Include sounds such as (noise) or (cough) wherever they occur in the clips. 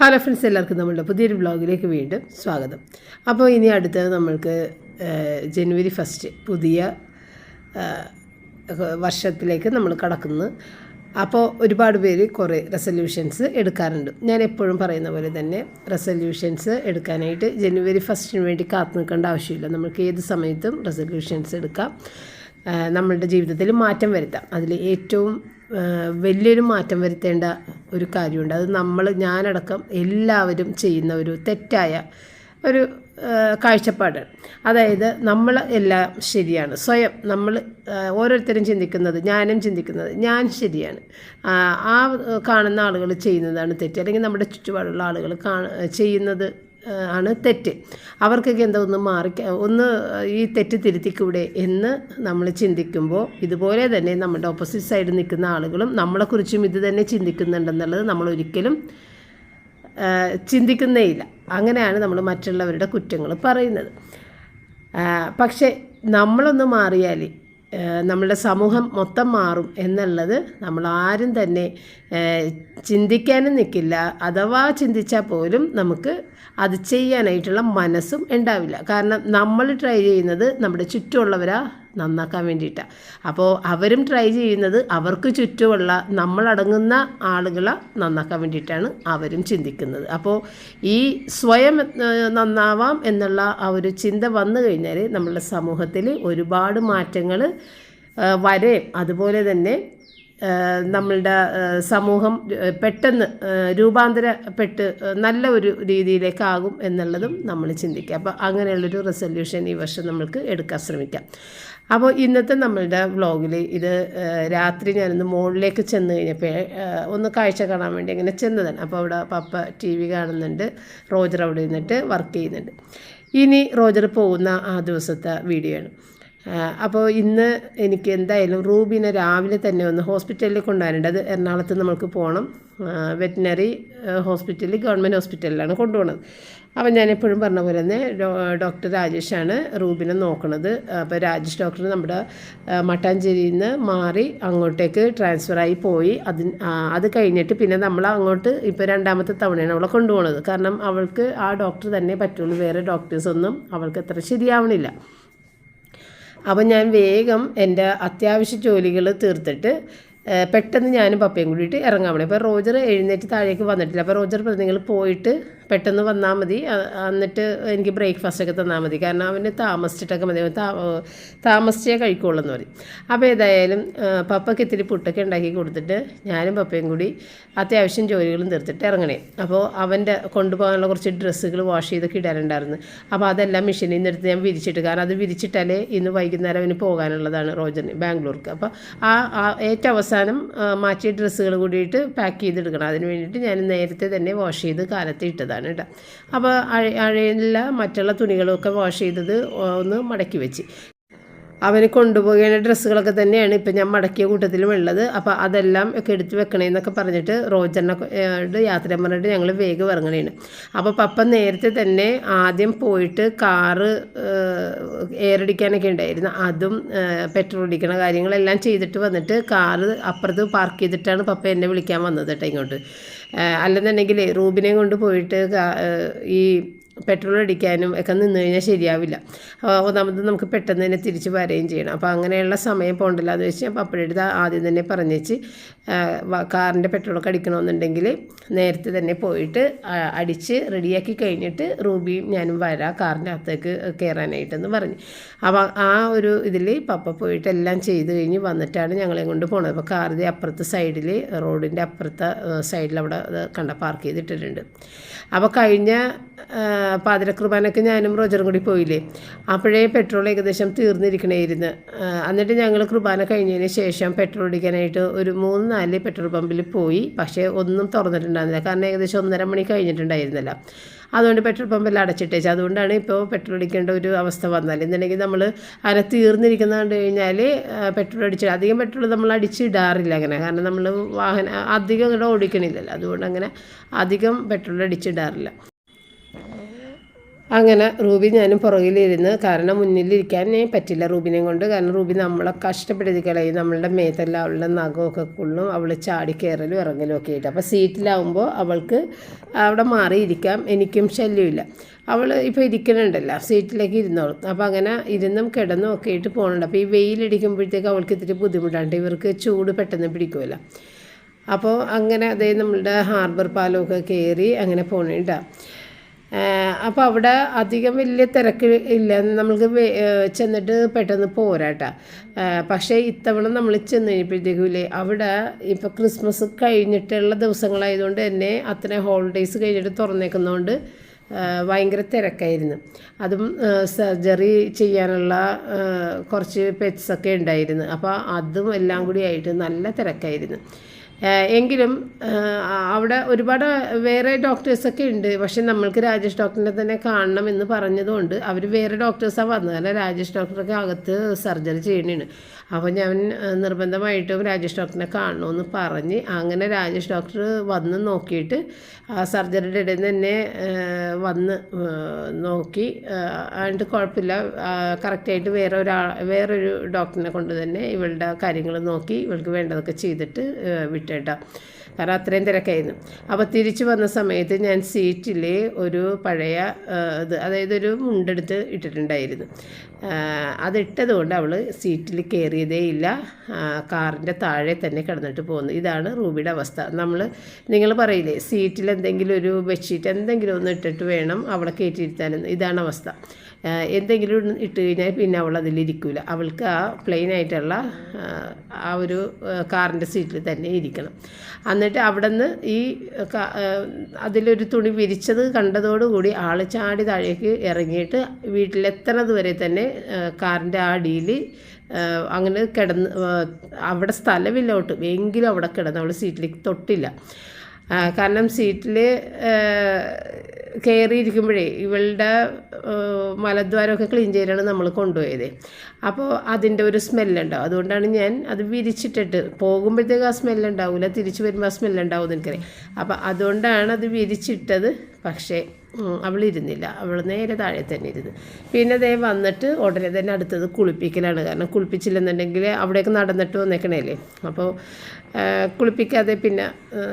Hello friends എല്ലാവർക്കും നമ്മളുടെ പുതിയൊരു വ്ളോഗിലേക്ക് വീണ്ടും സ്വാഗതം. അപ്പോൾ ഇനി അടുത്തത് നമ്മൾക്ക് ജനുവരി ഫസ്റ്റ് പുതിയ വർഷത്തിലേക്ക് നമ്മൾ കടക്കുന്നു. അപ്പോൾ ഒരുപാട് പേര് കുറേ റെസൊല്യൂഷൻസ് എടുക്കാറുണ്ട്. ഞാൻ എപ്പോഴും പറയുന്ന പോലെ തന്നെ റെസൊല്യൂഷൻസ് എടുക്കാനായിട്ട് ജനുവരി ഫസ്റ്റിന് വേണ്ടി കാത്തു നിൽക്കേണ്ട ആവശ്യമില്ല. നമുക്ക് ഏത് സമയത്തും റെസൊല്യൂഷൻസ് എടുക്കാം. നമ്മളുടെ ജീവിതത്തിൽ മാറ്റം വരുത്താം. അതിൽ ഏറ്റവും വലിയൊരു മാറ്റം വരുത്തേണ്ട ഒരു കാര്യമുണ്ട്. അത് നമ്മൾ ഞാനടക്കം എല്ലാവരും ചെയ്യുന്ന ഒരു തെറ്റായ ഒരു കാഴ്ചപ്പാട്. അതായത് നമ്മൾ എല്ലാം ശരിയാണ്. സ്വയം നമ്മൾ ഓരോരുത്തരും ചിന്തിക്കുന്നത് ഞാനും ചിന്തിക്കുന്നത് ഞാൻ ശരിയാണ്. ആ, കാണുന്ന ആളുകൾ ചെയ്യുന്നതാണ് തെറ്റ്. അല്ലെങ്കിൽ നമ്മുടെ ചുറ്റുപാടുള്ള ആളുകൾ ചെയ്യുന്നത് ആണ് തെറ്റ്. അവർക്കൊക്കെ എന്താ ഒന്ന് മാറി ഒന്ന് ഈ തെറ്റ് തിരുത്തിക്കൂടെ എന്ന് നമ്മൾ ചിന്തിക്കുമ്പോൾ ഇതുപോലെ തന്നെ നമ്മുടെ ഓപ്പോസിറ്റ് സൈഡിൽ നിൽക്കുന്ന ആളുകളും നമ്മളെക്കുറിച്ചും ഇത് തന്നെ ചിന്തിക്കുന്നുണ്ടെന്നുള്ളത് നമ്മൾ ഒരിക്കലും ചിന്തിക്കുന്നേയില്ല അങ്ങനെയാണ് നമ്മൾ മറ്റുള്ളവരുടെ കുറ്റങ്ങൾ പറയുന്നത്. പക്ഷേ നമ്മളൊന്ന് മാറിയാൽ നമ്മളുടെ സമൂഹം മൊത്തം മാറും എന്നുള്ളത് നമ്മൾ ആരും തന്നെ ചിന്തിക്കാനും നിൽക്കില്ല. അഥവാ ചിന്തിച്ചാൽ പോലും നമുക്ക് അത് ചെയ്യാനായിട്ടുള്ള മനസ്സും ഉണ്ടാവില്ല. കാരണം നമ്മൾ ട്രൈ ചെയ്യുന്നത് നമ്മുടെ ചുറ്റുമുള്ളവരാ നന്നാക്കാൻ വേണ്ടിയിട്ടാണ് അപ്പോൾ അവരും ട്രൈ ചെയ്യുന്നത് അവർക്ക് ചുറ്റുമുള്ള നമ്മളടങ്ങുന്ന ആളുകളെ നന്നാക്കാൻ വേണ്ടിയിട്ടാണ് അവരും ചിന്തിക്കുന്നത്. അപ്പോൾ ഈ സ്വയം നന്നാവാം എന്നുള്ള ആ ഒരു ചിന്ത വന്നു കഴിഞ്ഞാൽ നമ്മളുടെ സമൂഹത്തിൽ ഒരുപാട് മാറ്റങ്ങൾ വരെ അതുപോലെ തന്നെ നമ്മളുടെ സമൂഹം പെട്ടെന്ന് രൂപാന്തരപ്പെട്ട് നല്ല ഒരു രീതിയിലേക്കാകും എന്നുള്ളതും നമ്മൾ ചിന്തിക്കുക. അപ്പോൾ അങ്ങനെയുള്ളൊരു റെസൊല്യൂഷൻ ഈ വർഷം നമ്മൾക്ക് എടുക്കാൻ ശ്രമിക്കാം. അപ്പോൾ ഇന്നത്തെ നമ്മളുടെ വ്ളോഗിൽ ഇത് രാത്രി ഞാനൊന്ന് മുകളിലേക്ക് ചെന്ന് കഴിഞ്ഞപ്പോൾ ഒന്ന് കാഴ്ച കാണാൻ വേണ്ടി അങ്ങനെ ചെന്നതാണ്. അപ്പോൾ അവിടെ പപ്പ ടി വി കാണുന്നുണ്ട് റോജർ അവിടെ നിന്നിട്ട് വർക്ക് ചെയ്യുന്നുണ്ട്. ഇനി റോജർ പോകുന്ന ആ ദിവസത്തെ വീഡിയോ ആണ്. അപ്പോൾ ഇന്ന് എനിക്ക് എന്തായാലും റൂബിനെ രാവിലെ തന്നെ ഒന്ന് ഹോസ്പിറ്റലിൽ കൊണ്ടുപോകാനുണ്ട് അത് എറണാകുളത്ത് നമ്മൾക്ക് പോകണം വെറ്റിനറി ഹോസ്പിറ്റലിൽ ഗവൺമെന്റ് ഹോസ്പിറ്റലിലാണ് കൊണ്ടുപോകുന്നത് അപ്പോൾ ഞാൻ എപ്പോഴും പറഞ്ഞ പോലെ തന്നെ ഡോക്ടർ രാജേഷാണ് റൂബിനെ നോക്കുന്നത് അപ്പോൾ രാജേഷ് ഡോക്ടർ നമ്മുടെ മട്ടാഞ്ചേരിയിൽ നിന്ന് മാറി അങ്ങോട്ടേക്ക് ട്രാൻസ്ഫറായി പോയി. അതിന് അത് കഴിഞ്ഞിട്ട് പിന്നെ നമ്മൾ അങ്ങോട്ട് ഇപ്പോൾ രണ്ടാമത്തെ തവണയാണ് അവളെ കൊണ്ടുപോകുന്നത് കാരണം അവൾക്ക് ആ ഡോക്ടർ തന്നെ പറ്റുള്ളൂ. വേറെ ഡോക്ടേഴ്സൊന്നും അവൾക്ക് അത്ര ശരിയാവണില്ല. അപ്പം ഞാൻ വേഗം എന്റെ അത്യാവശ്യ ജോലികൾ തീർത്തിട്ട് പെട്ടെന്ന് ഞാനും പപ്പയും കൂടിയിട്ട് ഇറങ്ങാൻ വേണ്ടി അപ്പോൾ റോജർ എഴുന്നേറ്റ് താഴേക്ക് വന്നിട്ടില്ല. അപ്പോൾ റോജർ പറഞ്ഞു നിങ്ങൾ പോയിട്ട് പെട്ടെന്ന് വന്നാൽ മതി. എന്നിട്ട് എനിക്ക് ബ്രേക്ക്ഫാസ്റ്റ് ഒക്കെ തന്നാൽ മതി. കാരണം അവന് താമസിച്ചിട്ടൊക്കെ മതി. താമസിച്ചേ കഴിക്കുള്ളൂ എന്ന് പറയും. അപ്പോൾ ഏതായാലും പപ്പയ്ക്ക് ഇത്തിരി പുട്ടൊക്കെ ഉണ്ടാക്കി കൊടുത്തിട്ട് ഞാനും പപ്പയും കൂടി അത്യാവശ്യം ജോലികളും തീർത്തിട്ട് ഇറങ്ങണേ. അപ്പോൾ അവന്റെ കൊണ്ടുപോകാനുള്ള കുറച്ച് ഡ്രസ്സുകൾ വാഷ് ചെയ്തൊക്കെ ഇടാനുണ്ടായിരുന്നു. അപ്പോൾ അതെല്ലാം മെഷീനിൽ നിന്ന് എടുത്ത് ഞാൻ വിരിച്ചിട്ട്. കാരണം അത് വിരിച്ചിട്ടാലേ ഇന്ന് വൈകുന്നേരം അവന് പോകാനുള്ളതാണ് റോജറിന് ബാംഗ്ലൂർക്ക്. അപ്പോൾ ആ ഏറ്റവും അവസാനം മാറ്റിയ ഡ്രസ്സുകൾ കൂടിയിട്ട് പാക്ക് ചെയ്തെടുക്കണം. അതിന് വേണ്ടിയിട്ട് ഞാൻ നേരത്തെ തന്നെ വാഷ് ചെയ്ത് കാലത്ത് ഇട്ടതാണ്. കേട്ടോ അപ്പോൾ അഴയില മറ്റുള്ള തുണികളൊക്കെ വാഷ് ചെയ്തത് ഒന്ന് മടക്കി വെച്ച്. അവന് കൊണ്ടുപോകേണ്ട ഡ്രസ്സുകളൊക്കെ തന്നെയാണ് ഇപ്പം ഞാൻ മടക്കിയ കൂട്ടത്തിലും ഉള്ളത്. അപ്പോൾ അതെല്ലാം ഒക്കെ എടുത്ത് വെക്കണേന്നൊക്കെ പറഞ്ഞിട്ട് റോജറിനെ യാത്ര പറഞ്ഞിട്ട് ഞങ്ങൾ വേഗം ഇറങ്ങണേണ്. അപ്പോൾ പപ്പ നേരത്തെ തന്നെ ആദ്യം പോയിട്ട് കാറ് എയർ അടിക്കാനൊക്കെ ഉണ്ടായിരുന്നു. അതും പെട്രോൾ അടിക്കണ കാര്യങ്ങളെല്ലാം ചെയ്തിട്ട് വന്നിട്ട് കാറ് അപ്പുറത്ത് പാർക്ക് ചെയ്തിട്ടാണ് പപ്പ എന്നെ വിളിക്കാൻ വന്നത് കേട്ടോ ഇങ്ങോട്ട്. അല്ലെന്നുണ്ടെങ്കിൽ റൂബിനെ കൊണ്ട് പോയിട്ട് ഈ പെട്രോൾ അടിക്കാനും ഒക്കെ നിന്ന് കഴിഞ്ഞാൽ ശരിയാവില്ല. അപ്പോൾ നമുക്ക് പെട്ടെന്ന് തന്നെ തിരിച്ച് വരികയും ചെയ്യണം. അപ്പോൾ അങ്ങനെയുള്ള സമയം പോകണ്ടല്ലോ എന്ന് വെച്ച് അപ്പോൾ അപ്പോഴെടുത്ത് ആദ്യം തന്നെ പറഞ്ഞേച്ച് കാറിന്റെ പെട്രോളൊക്കെ അടിക്കണമെന്നുണ്ടെങ്കിൽ നേരത്തെ തന്നെ പോയിട്ട് അടിച്ച് റെഡിയാക്കി കഴിഞ്ഞിട്ട് റൂബിയും ഞാനും വരാം കാറിന്റെ അകത്തേക്ക് കയറാനായിട്ടെന്ന് പറഞ്ഞു. അപ്പോൾ ആ ഒരു ഇതിൽ പപ്പ പോയിട്ട് എല്ലാം ചെയ്ത് കഴിഞ്ഞ് വന്നിട്ടാണ് ഞങ്ങളെ കൊണ്ട് പോണത്. അപ്പോൾ കാറിന്റെ അപ്പുറത്തെ സൈഡിൽ റോഡിന്റെ അപ്പുറത്തെ സൈഡിൽ അവിടെ കണ്ട പാർക്ക് ചെയ്തിട്ടിട്ടുണ്ട്. അപ്പോൾ കഴിഞ്ഞ പാതിരക്കുർബാനൊക്കെ ഞാനും റോജറും കൂടി പോയില്ലേ? അപ്പോഴേ പെട്രോൾ ഏകദേശം തീർന്നിരിക്കണമായിരുന്നു ആ, എന്നിട്ട് ഞങ്ങൾ കുർബാന കഴിഞ്ഞതിന് ശേഷം പെട്രോൾ അടിക്കാനായിട്ട് ഒരു മൂന്ന് നാല് പെട്രോൾ പമ്പിൽ പോയി. പക്ഷേ ഒന്നും തുറന്നിട്ടുണ്ടായിരുന്നില്ല. കാരണം ഏകദേശം ഒന്നര മണി കഴിഞ്ഞിട്ടുണ്ടായിരുന്നില്ല. അതുകൊണ്ട് പെട്രോൾ പമ്പെല്ലാം അടച്ചിട്ടേച്ച്. അതുകൊണ്ടാണ് ഇപ്പോൾ പെട്രോൾ അടിക്കേണ്ട ഒരു അവസ്ഥ വന്നാൽ എന്നുണ്ടെങ്കിൽ നമ്മൾ അങ്ങനെ തീർന്നിരിക്കുന്ന കണ്ടു കഴിഞ്ഞാൽ പെട്രോൾ അടിച്ച് അധികം പെട്രോൾ നമ്മൾ അടിച്ചിടാറില്ല അങ്ങനെ. കാരണം നമ്മൾ വാഹനം അധികം ഇവിടെ ഓടിക്കണില്ലല്ലോ. അതുകൊണ്ട് അങ്ങനെ അധികം പെട്രോൾ അടിച്ചിടാറില്ല. അങ്ങനെ റൂബി ഞാനും പുറകിലിരുന്ന് കാരണം മുന്നിലിരിക്കാൻ പറ്റില്ല റൂബിനെ കൊണ്ട്. കാരണം റൂബി നമ്മളെ കഷ്ടപ്പെടുത്തി കളയും. നമ്മളുടെ മേത്തെല്ലാം അവളുടെ നഖമൊക്കെ കൊള്ളും. അവൾ ചാടി കയറലും ഇറങ്ങലും ഒക്കെ ആയിട്ട്. അപ്പോൾ സീറ്റിലാവുമ്പോൾ അവൾക്ക് അവിടെ മാറിയിരിക്കാം. എനിക്കും ശല്യമില്ല. അവൾ ഇപ്പോൾ ഇരിക്കണുണ്ടല്ലോ. സീറ്റിലേക്ക് ഇരുന്നോളും. അപ്പോൾ അങ്ങനെ ഇരുന്നും കിടന്നും ഒക്കെ ആയിട്ട് പോകുന്നുണ്ട് അപ്പോൾ ഈ വെയിലടിക്കുമ്പോഴത്തേക്ക് അവൾക്ക് ഇത്തിരി ബുദ്ധിമുട്ടാണ്. ഇവർക്ക് ചൂട് പെട്ടെന്ന് പിടിക്കുമല്ലോ. അപ്പോൾ അങ്ങനെ അതേ നമ്മളുടെ ഹാർബർ പാലമൊക്കെ കയറി അങ്ങനെ പോകണേട്ടാ അപ്പോൾ അവിടെ അധികം വലിയ തിരക്ക് ഇല്ല. നമ്മൾക്ക് ചെന്നിട്ട് പെട്ടെന്ന് പോരാട്ട. പക്ഷേ ഇത്തവണ നമ്മൾ ചെന്ന് കഴിഞ്ഞപ്പോഴത്തേക്കില്ലേ അവിടെ ഇപ്പോൾ ക്രിസ്മസ് കഴിഞ്ഞിട്ടുള്ള ദിവസങ്ങളായതുകൊണ്ട് തന്നെ അത്ര ഹോളിഡേയ്സ് കഴിഞ്ഞിട്ട് തുറന്നേക്കുന്നതുകൊണ്ട് ഭയങ്കര തിരക്കായിരുന്നു. അതും സർജറി ചെയ്യാനുള്ള കുറച്ച് പെറ്റ്സൊക്കെ ഉണ്ടായിരുന്നു. അപ്പോൾ അതും എല്ലാം കൂടി ആയിട്ട് നല്ല തിരക്കായിരുന്നു. എങ്കിലും അവിടെ ഒരുപാട് വേറെ ഡോക്ടേഴ്സൊക്കെ ഉണ്ട്. പക്ഷെ നമ്മൾക്ക് രാജേഷ് ഡോക്ടറിനെ തന്നെ കാണണം എന്ന് പറഞ്ഞതുകൊണ്ട് അവർ വേറെ ഡോക്ടേഴ്സാണ് വന്നത്. അല്ല രാജേഷ് ഡോക്ടറൊക്കെ അകത്ത് സർജറി ചെയ്യണേണ് അപ്പോൾ ഞാൻ നിർബന്ധമായിട്ടും രാജേഷ് ഡോക്ടറിനെ കാണണമെന്ന് പറഞ്ഞ് അങ്ങനെ രാജേഷ് ഡോക്ടർ വന്ന് നോക്കിയിട്ട് ആ സർജറിയുടെ ഇടയിൽ നിന്ന് തന്നെ വന്ന് നോക്കി അതുകൊണ്ട് കുഴപ്പമില്ല കറക്റ്റായിട്ട് വേറെ ഒരാൾ വേറൊരു ഡോക്ടറിനെ കൊണ്ട് തന്നെ ഇവളുടെ കാര്യങ്ങൾ നോക്കി ഇവൾക്ക് വേണ്ടതൊക്കെ ചെയ്തിട്ട് വിട്ടു കേട്ടോ കാരണം അത്രയും തിരക്കായിരുന്നു. അപ്പോൾ തിരിച്ചു വന്ന സമയത്ത് ഞാൻ സീറ്റിലെ ഒരു പഴയ ഇത് അതായത് ഒരു മുണ്ടെടുത്ത് ഇട്ടിട്ടുണ്ടായിരുന്നു. അതിട്ടത് കൊണ്ട് അവൾ സീറ്റിൽ കയറിയതേ ഇല്ല. കാറിന്റെ താഴെ തന്നെ കിടന്നിട്ട് പോകുന്നു ഇതാണ് റൂബിയുടെ അവസ്ഥ. നമ്മൾ നിങ്ങൾ പറയില്ലേ സീറ്റിൽ എന്തെങ്കിലും ഒരു ബെഡ്ഷീറ്റ് എന്തെങ്കിലും ഒന്ന് ഇട്ടിട്ട് വേണം അവളെ കയറ്റിയിരുത്താനെന്ന് ഇതാണ് അവസ്ഥ. എന്തെങ്കിലും ഇട്ട് കഴിഞ്ഞാൽ പിന്നെ അവൾ അതിലിരിക്കില്ല അവൾക്ക് ആ പ്ലെയിൻ ആയിട്ടുള്ള ആ ഒരു കാറിന്റെ സീറ്റിൽ തന്നെ ഇരിക്കണം. എന്നിട്ട് അവിടെ നിന്ന് ഈ അതിലൊരു തുണി വിരിച്ചത് കണ്ടതോടുകൂടി ആൾ ചാടി താഴേക്ക് ഇറങ്ങിയിട്ട് വീട്ടിലെത്തണത് വരെ തന്നെ കാറിന്റെ ആ അടിയിൽ അങ്ങനെ കിടന്ന് അവിടെ സ്ഥലമില്ല ഒട്ടും. എങ്കിലും അവിടെ കിടന്ന് അവൾ സീറ്റിലേക്ക് തൊട്ടില്ല. കാരണം സീറ്റിൽ കയറിയിരിക്കുമ്പോഴേ ഇവളുടെ മലദ്വാരമൊക്കെ ക്ലീൻ ചെയ്യാനാണ് നമ്മൾ കൊണ്ടുപോയത്. അപ്പോൾ അതിന്റെ ഒരു സ്മെല്ലുണ്ടാവും അതുകൊണ്ടാണ് ഞാൻ അത് വിരിച്ചിട്ടിട്ട് പോകുമ്പോഴത്തേക്ക് ആ സ്മെല്ലുണ്ടാവില്ല തിരിച്ചു വരുമ്പോൾ ആ സ്മെല്ലുണ്ടാവും എനിക്കറിയാം. അപ്പോൾ അതുകൊണ്ടാണ് അത് വിരിച്ചിട്ടത്. പക്ഷേ അവൾ ഇരുന്നില്ല അവൾ നേരെ താഴെ തന്നെ ഇരുന്ന്. പിന്നെ അതേ വന്നിട്ട് ഉടനെ തന്നെ അടുത്തത് കുളിപ്പിക്കലാണ്. കാരണം കുളിപ്പിച്ചില്ലെന്നുണ്ടെങ്കിൽ അവിടേക്ക് നടന്നിട്ട് വന്നേക്കണേലേ അപ്പോൾ കുളിപ്പിക്കാതെ പിന്നെ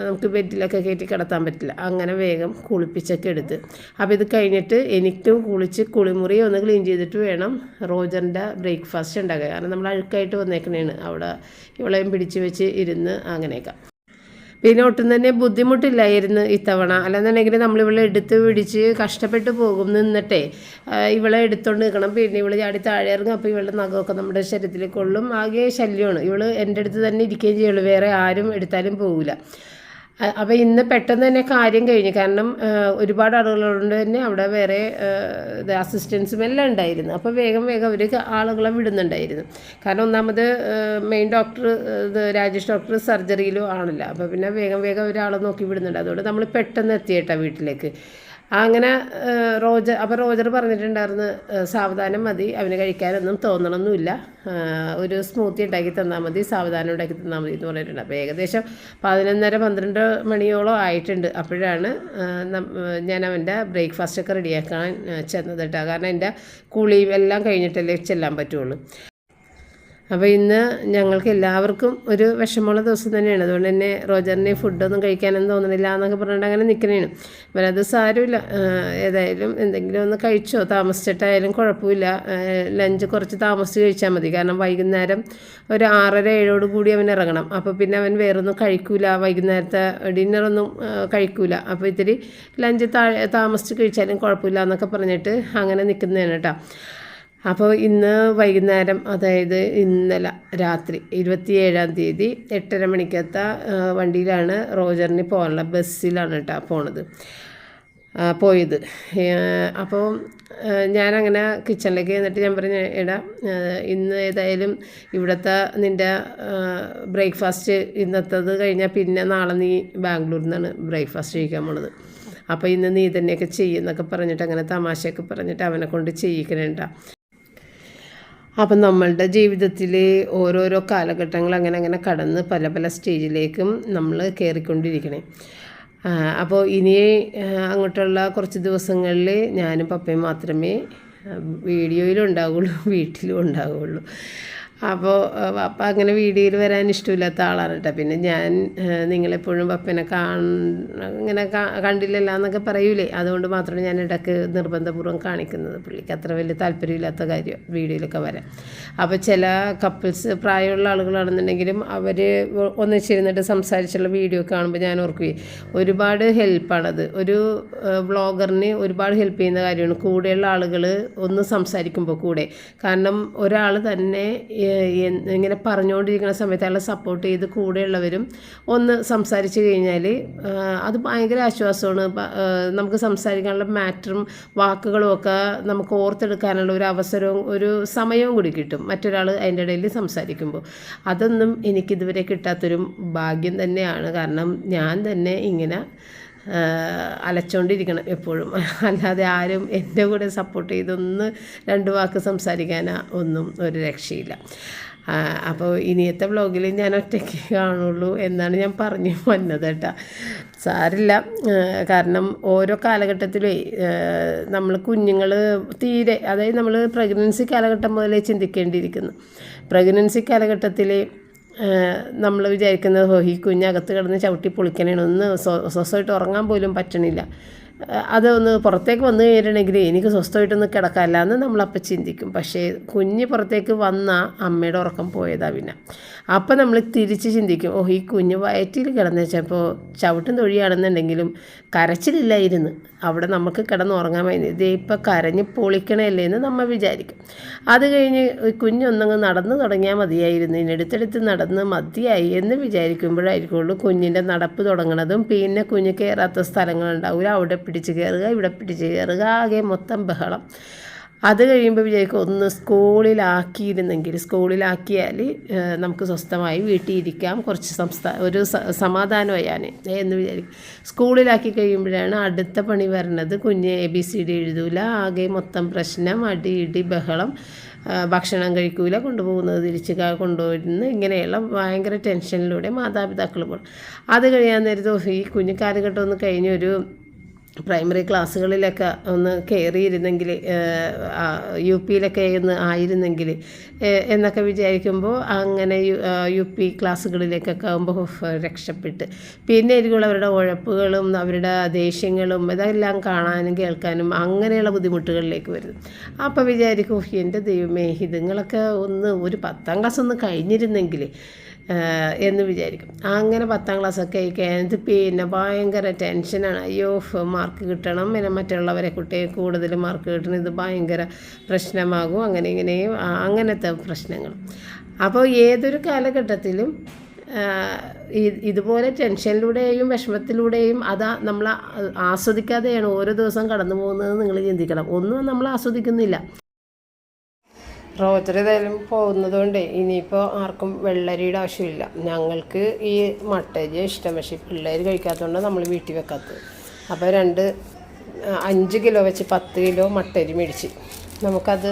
നമുക്ക് ബെഡിലൊക്കെ കയറ്റി കിടത്താൻ പറ്റില്ല. അങ്ങനെ വേഗം കുളിപ്പിച്ചൊക്കെ എടുത്ത്. അപ്പോൾ ഇത് കഴിഞ്ഞിട്ട് എനിക്കും കുളിച്ച് കുളിമുറി ഒന്ന് ക്ലീൻ ചെയ്തിട്ട് വേണം റോജറിന്റെ ബ്രേക്ക്ഫാസ്റ്റ് ഉണ്ടാക്കുക കാരണം നമ്മൾ അഴുക്കായിട്ട് വന്നേക്കണേണ്. അവിടെ ഇവളെയും പിടിച്ച് വെച്ച് ഇരുന്ന് അങ്ങനെയൊക്കെ. പിന്നെ ഒട്ടും തന്നെ ബുദ്ധിമുട്ടില്ലായിരുന്നു ഇത്തവണ. അല്ലെന്നുണ്ടെങ്കിൽ നമ്മളിവളെ എടുത്ത് പിടിച്ച് കഷ്ടപ്പെട്ട് പോകും നിന്നിട്ടേ. ഇവളെ എടുത്തോണ്ട് നിൽക്കണം പിന്നെ ഇവൾ ചാടി താഴെ ഇറങ്ങും. അപ്പോൾ ഇവളുടെ നഖമൊക്കെ നമ്മുടെ ശരീരത്തിൽ കൊള്ളും. ആകെ ശല്യമാണ് ഇവൾ എന്റെ അടുത്ത് തന്നെ ഇരിക്കുകയും ചെയ്യുള്ളൂ വേറെ ആരും എടുത്താലും പോകില്ല അപ്പോൾ ഇന്ന് പെട്ടെന്ന് തന്നെ കാര്യം കഴിഞ്ഞു. കാരണം ഒരുപാട് ആളുകളുണ്ട് തന്നെ അവിടെ വേറെ അസിസ്റ്റൻസും എല്ലാം ഉണ്ടായിരുന്നു. അപ്പോൾ വേഗം വേഗം അവർ ആളുകളെ വിടുന്നുണ്ടായിരുന്നു. കാരണം ഒന്നാമത് മെയിൻ ഡോക്ടർ രാജേഷ് ഡോക്ടർ സർജറിയിലും ആണല്ലോ. അപ്പോൾ പിന്നെ വേഗം വേഗം ഒരാളെ നോക്കി വിടുന്നുണ്ട്. അതുകൊണ്ട് നമ്മൾ പെട്ടെന്ന് എത്തിയേട്ടാ വീട്ടിലേക്ക്. അങ്ങനെ റോജർ അപ്പോൾ റോജർ പറഞ്ഞിട്ടുണ്ടായിരുന്നു സാവധാനം മതി അവന് കഴിക്കാനൊന്നും തോന്നണമൊന്നുമില്ല ഒരു സ്മൂത്തി ഉണ്ടാക്കി തന്നാൽ മതി സാവധാനം ഉണ്ടാക്കി തന്നാൽ മതി എന്ന് പറഞ്ഞിട്ടുണ്ട്. അപ്പോൾ ഏകദേശം പതിനൊന്നര പന്ത്രണ്ട് മണിയോളം ആയിട്ടുണ്ട്. അപ്പോഴാണ് ഞാൻ അവന്റെ ബ്രേക്ക്ഫാസ്റ്റൊക്കെ റെഡിയാക്കാൻ ചെന്നത് കേട്ടോ. കാരണം എന്റെ കുളി എല്ലാം കഴിഞ്ഞിട്ടല്ലേ ചെല്ലാൻ പറ്റുള്ളൂ. അപ്പോൾ ഇന്ന് ഞങ്ങൾക്ക് എല്ലാവർക്കും ഒരു വിഷമമുള്ള ദിവസം തന്നെയാണ്. അതുകൊണ്ട് തന്നെ റോജറിനെ ഫുഡൊന്നും കഴിക്കാനൊന്നും തോന്നണില്ല എന്നൊക്കെ പറഞ്ഞിട്ട് അങ്ങനെ നിൽക്കണേണ് അവരത് സാരമില്ല. ഏതായാലും എന്തെങ്കിലും ഒന്ന് കഴിച്ചോ താമസിച്ചിട്ടായാലും കുഴപ്പമില്ല. ലഞ്ച് കുറച്ച് താമസിച്ച് കഴിച്ചാൽ മതി. കാരണം വൈകുന്നേരം ഒരു ആറര ഏഴോട് കൂടി അവൻ ഇറങ്ങണം. അപ്പോൾ പിന്നെ അവൻ വേറൊന്നും കഴിക്കൂല. വൈകുന്നേരത്തെ ഡിന്നറൊന്നും കഴിക്കൂല. അപ്പോൾ ഇത്തിരി ലഞ്ച് താഴെ താമസിച്ച് കഴിച്ചാലും കുഴപ്പമില്ല എന്നൊക്കെ പറഞ്ഞിട്ട് അങ്ങനെ നിൽക്കുന്നതാണ് കേട്ടോ. അപ്പോൾ ഇന്ന് വൈകുന്നേരം അതായത് ഇന്നലെ രാത്രി ഇരുപത്തിയേഴാം തീയതി എട്ടര മണിക്കത്തെ വണ്ടിയിലാണ് റോജറിന് പോകാനുള്ള ബസ്സിലാണ് കേട്ടോ പോണത് പോയത്. അപ്പോൾ ഞാനങ്ങനെ കിച്ചണിലേക്ക് എന്നിട്ട് ഞാൻ പറഞ്ഞു എടാ ഇന്ന് ഏതായാലും ഇവിടുത്തെ നിന്റെ ബ്രേക്ക്ഫാസ്റ്റ് ഇന്നത്തത് കഴിഞ്ഞാൽ പിന്നെ നാളെ നീ ബാംഗ്ലൂരിൽ നിന്നാണ് ബ്രേക്ക്ഫാസ്റ്റ് കഴിക്കാൻ പോണത്. അപ്പോൾ ഇന്ന് നീ തന്നെയൊക്കെ ചെയ്യുന്നൊക്കെ പറഞ്ഞിട്ട് അങ്ങനെ തമാശയൊക്കെ പറഞ്ഞിട്ട് അവനെ കൊണ്ട് ചെയ്യിക്കണേണ്ട. അപ്പം നമ്മളുടെ ജീവിതത്തിൽ ഓരോരോ കാലഘട്ടങ്ങൾ അങ്ങനെ അങ്ങനെ കടന്ന് പല പല സ്റ്റേജിലേക്കും നമ്മൾ കയറിക്കൊണ്ടിരിക്കണേ അപ്പോൾ ഇനി അങ്ങോട്ടുള്ള കുറച്ച് ദിവസങ്ങളിൽ ഞാനും പപ്പയും മാത്രമേ ആ, വീഡിയോയിലും ഉണ്ടാവുള്ളൂ വീട്ടിലും ഉണ്ടാവുള്ളൂ. അപ്പോൾ പപ്പ അങ്ങനെ വീഡിയോയിൽ വരാൻ ഇഷ്ടമില്ലാത്ത ആളാണ് പിന്നെ ഞാൻ നിങ്ങളെപ്പോഴും പപ്പനെ കാ ഇങ്ങനെ കണ്ടില്ലല്ല എന്നൊക്കെ പറയൂലേ. അതുകൊണ്ട് മാത്രമേ ഞാൻ ഇടയ്ക്ക് നിർബന്ധപൂർവം കാണിക്കുന്നത് പുള്ളിക്ക്. അത്ര വലിയ താല്പര്യമില്ലാത്ത കാര്യം വീഡിയോയിലൊക്കെ വരാം അപ്പോൾ ചില കപ്പിൾസ് പ്രായമുള്ള ആളുകളാണെന്നുണ്ടെങ്കിലും അവർ ഒന്നിച്ചിരുന്നിട്ട് സംസാരിച്ചുള്ള വീഡിയോ കാണുമ്പോൾ ഞാൻ ഓർക്കുകയും ഒരുപാട് ഹെൽപ്പാണത് ഒരു വ്ളോഗറിന് ഒരുപാട് ഹെൽപ്പ് ചെയ്യുന്ന കാര്യമാണ്. കൂടെയുള്ള ആളുകൾ ഒന്ന് സംസാരിക്കുമ്പോൾ കൂടെ. കാരണം ഒരാൾ തന്നെ ഇങ്ങനെ പറഞ്ഞുകൊണ്ടിരിക്കുന്ന സമയത്ത് അയാളെ സപ്പോർട്ട് ചെയ്ത് കൂടെയുള്ളവരും ഒന്ന് സംസാരിച്ച് കഴിഞ്ഞാൽ അത് ഭയങ്കര ആശ്വാസമാണ്. നമുക്ക് സംസാരിക്കാനുള്ള മാറ്ററും വാക്കുകളും ഒക്കെ നമുക്ക് ഓർത്തെടുക്കാനുള്ള ഒരു അവസരവും ഒരു സമയവും കൂടി കിട്ടും മറ്റൊരാൾ അതിന്റെ ഇടയിൽ സംസാരിക്കുമ്പോൾ. അതൊന്നും എനിക്കിതുവരെ കിട്ടാത്തൊരു ഭാഗ്യം തന്നെയാണ്. കാരണം ഞാൻ തന്നെ ഇങ്ങനെ അലച്ചോണ്ടിരിക്കണം എപ്പോഴും. (laughs) അല്ലാതെ ആരും എന്റെ കൂടെ സപ്പോർട്ട് ചെയ്തൊന്ന് രണ്ട് വാക്ക് സംസാരിക്കാനാ ഒന്നും ഒരു രക്ഷയില്ല. അപ്പോൾ ഇനിയത്തെ വ്ളോഗിൽ ഞാൻ ഒറ്റയ്ക്ക് കാണുള്ളൂ എന്നാണ് ഞാൻ പറഞ്ഞു (laughs) വന്നത് കേട്ടോ. സാരില്ല കാരണം ഓരോ കാലഘട്ടത്തിലേ നമ്മൾ കുഞ്ഞുങ്ങൾ തീരെ അതായത് നമ്മൾ പ്രഗ്നൻസി കാലഘട്ടം മുതലേ ചിന്തിക്കേണ്ടിയിരിക്കുന്നു. പ്രഗ്നൻസി കാലഘട്ടത്തിൽ നമ്മൾ വിചാരിക്കുന്നത് ഹോ ഈ കുഞ്ഞകത്ത് കിടന്ന് ചവിട്ടി പൊളിക്കണേണ് ഒന്ന് സ്വസ്ഥമായിട്ട് ഉറങ്ങാൻ പോലും പറ്റണില്ല. അതൊന്ന് പുറത്തേക്ക് വന്നു കഴിഞ്ഞിട്ടുണ്ടെങ്കിൽ എനിക്ക് സ്വസ്ഥമായിട്ടൊന്ന് കിടക്കാമല്ല എന്ന് നമ്മളപ്പം ചിന്തിക്കും. പക്ഷേ കുഞ്ഞ് പുറത്തേക്ക് വന്നാൽ അമ്മയുടെ ഉറക്കം പോയതാ പിന്നെ. അപ്പം നമ്മൾ തിരിച്ച് ചിന്തിക്കും ഓ ഈ കുഞ്ഞ് വയറ്റിൽ കിടന്ന് വെച്ചപ്പോൾ ചവിട്ടും തൊഴിയാണെന്നുണ്ടെങ്കിലും കരച്ചിലില്ലായിരുന്നു. അവിടെ നമുക്ക് കിടന്ന് ഉറങ്ങാൻ വേണ്ടി ഇതേ ഇപ്പം കരഞ്ഞ് പൊളിക്കണല്ലേ എന്ന് നമ്മൾ വിചാരിക്കും. അത് കഴിഞ്ഞ് കുഞ്ഞൊന്നങ്ങ് നടന്നു തുടങ്ങിയാൽ മതിയായിരുന്നു. ഇതിനടുത്തടുത്ത് നടന്ന് മതിയായി എന്ന് വിചാരിക്കുമ്പോഴായിരിക്കുള്ളൂ കുഞ്ഞിന്റെ നടപ്പ് തുടങ്ങണതും. പിന്നെ കുഞ്ഞ് കയറാത്ത സ്ഥലങ്ങളുണ്ടാവില്ല അവിടെ പിടിച്ച് കയറുക ഇവിടെ പിടിച്ച് കയറുക ആകെ മൊത്തം ബഹളം. അത് കഴിയുമ്പോൾ വിചാരിക്കും ഒന്ന് സ്കൂളിലാക്കിയിരുന്നെങ്കിൽ സ്കൂളിലാക്കിയാൽ നമുക്ക് സ്വസ്ഥമായി വീട്ടിൽ ഇരിക്കാം കുറച്ച് സംസ്ഥാ ഒരു സ- സമാധാനമായാൽ ഞാൻ എന്ന് വിചാരിക്കും. സ്കൂളിലാക്കി കഴിയുമ്പോഴാണ് അടുത്ത പണി വരണത്. കുഞ്ഞ് എ ബി സി ഡി എഴുതൂല ആകെ മൊത്തം പ്രശ്നം അടി ഇടി ബഹളം ഭക്ഷണം കഴിക്കൂല കൊണ്ടുപോകുന്നത് തിരിച്ച് കൊണ്ടുപോയിരുന്ന് ഇങ്ങനെയുള്ള ഭയങ്കര ടെൻഷനിലൂടെ മാതാപിതാക്കൾ പോകണം അത് കഴിയാൻ നേരത്തെ ഈ കുഞ്ഞു കാലഘട്ടം ഒന്ന് കഴിഞ്ഞൊരു പ്രൈമറി ക്ലാസ്സുകളിലൊക്കെ ഒന്ന് കയറിയിരുന്നെങ്കിൽ യു പിയിലൊക്കെ ഒന്ന് ആയിരുന്നെങ്കിൽ എന്നൊക്കെ വിചാരിക്കുമ്പോൾ അങ്ങനെ യു പി ക്ലാസ്സുകളിലേക്കൊക്കെ ആകുമ്പോൾ രക്ഷപ്പെട്ട്. പിന്നെ ആയിരിക്കും അവരുടെ ഉഴപ്പുകളും അവരുടെ ദേഷ്യങ്ങളും ഇതെല്ലാം കാണാനും കേൾക്കാനും അങ്ങനെയുള്ള ബുദ്ധിമുട്ടുകളിലേക്ക് വരുന്നു അപ്പോൾ വിചാരിക്കും "ഉഫ്, എന്റെ ദൈവമേ ഇതുങ്ങളൊക്കെ ഒന്ന് ഒരു പത്താം ക്ലാസ് ഒന്ന് കഴിഞ്ഞിരുന്നെങ്കിൽ എന്ന് വിചാരിക്കും. അങ്ങനെ പത്താം ക്ലാസ്സൊക്കെ ആയി കഴിഞ്ഞിട്ട് പിന്നെ ഭയങ്കര ടെൻഷനാണ്. അയ്യോ മാർക്ക് കിട്ടണം. പിന്നെ മറ്റുള്ളവരെ കുട്ടിയെ കൂടുതൽ മാർക്ക് കിട്ടണം. ഇത് ഭയങ്കര പ്രശ്നമാകും. അങ്ങനെ ഇങ്ങനെയും അങ്ങനത്തെ പ്രശ്നങ്ങൾ. അപ്പോൾ ഏതൊരു കാലഘട്ടത്തിലും ഇതുപോലെ ടെൻഷനിലൂടെയും വിഷമത്തിലൂടെയും അത് നമ്മൾ ആസ്വദിക്കാതെയാണ് ഓരോ ദിവസം കടന്നു പോകുന്നത് നിങ്ങൾ ചിന്തിക്കണം. ഒന്നും നമ്മൾ ആസ്വദിക്കുന്നില്ല. റോജർ ഏതായാലും പോകുന്നത് കൊണ്ട് ഇനിയിപ്പോൾ ആർക്കും വെള്ളരിയുടെ ആവശ്യമില്ല. ഞങ്ങൾക്ക് ഈ മട്ടരി ഇഷ്ടം. പക്ഷേ പിള്ളേർ കഴിക്കാത്തതുകൊണ്ട് നമ്മൾ വീട്ടിൽ വെക്കാത്തത്. അപ്പോൾ രണ്ട് അഞ്ച് കിലോ വെച്ച് പത്ത് കിലോ മട്ടരി മേടിച്ച്. നമുക്കത്